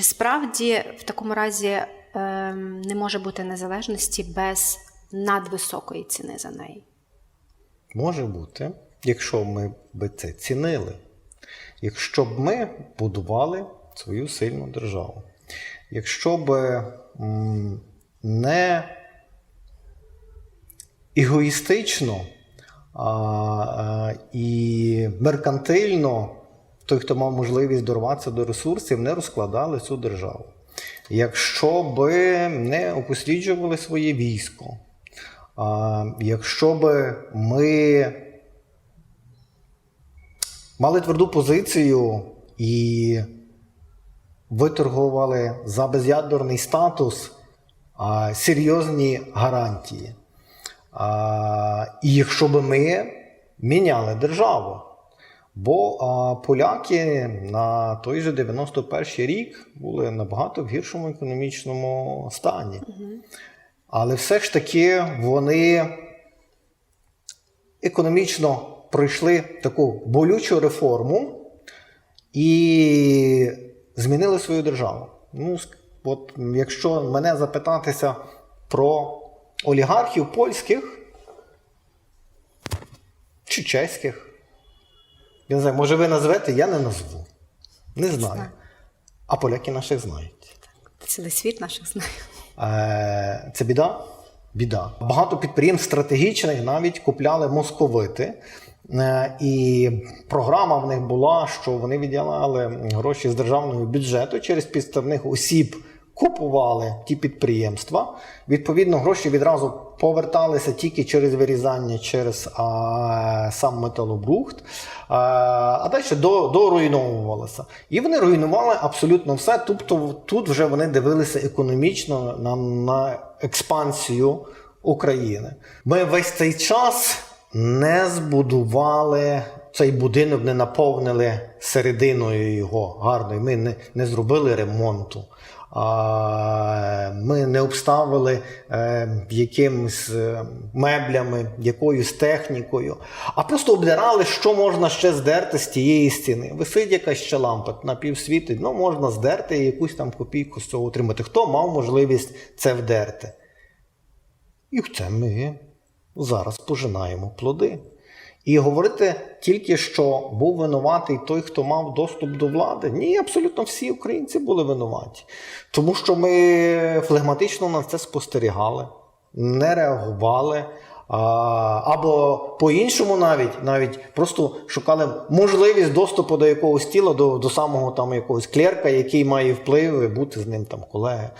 чи справді в такому разі ем, не може бути незалежності без надвисокої ціни за неї? Може бути, якщо ми би це цінили, якщо б ми будували свою сильну державу, якщо б не егоїстично а, і меркантильно той, хто мав можливість дорватися до ресурсів, не розкладали цю державу. Якщо б не опосліджували своє військо, а, якщо б ми мали тверду позицію і виторгували за безядерний статус а, серйозні гарантії. А, і якщо б ми міняли державу. Бо а, поляки на той же 91 рік були набагато в гіршому економічному стані. Але все ж таки вони економічно пройшли таку болючу реформу і змінили свою державу. Ну, от якщо мене запитатися про олігархів польських чи чеських, я не знаю, може ви назвете, я не назву. Не знаю. А поляки наших знають. Цілий світ наших знає. Е, Це біда? Біда. Багато підприємств стратегічних навіть купляли московити. Е, І програма в них була, що вони відділяли гроші з державного бюджету через підставних осіб. Купували ті підприємства. Відповідно, гроші відразу поверталися тільки через вирізання, через а, сам металобрухт, а, а далі до, доруйновувалося. І вони руйнували абсолютно все. Тобто тут вже вони дивилися економічно на, на експансію України. Ми весь цей час не збудували цей будинок, не наповнили серединою його гарною. Ми не, не зробили ремонту. Ми не обставили е, якимись е, меблями, якоюсь технікою, а просто обдирали, що можна ще здерти з тієї стіни. Висить якась ще лампа на півсвіти, ну можна здерти і якусь там копійку з цього отримати. Хто мав можливість це вдерти? І це ми зараз пожинаємо плоди. І говорити тільки, що був винуватий той, хто мав доступ до влади. Ні, абсолютно всі українці були винуваті. Тому що ми флегматично на це спостерігали, не реагували. Або по-іншому навіть навіть просто шукали можливість доступу до якогось тіла, до, до самого там якогось клерка, який має вплив, і бути з ним там колеги.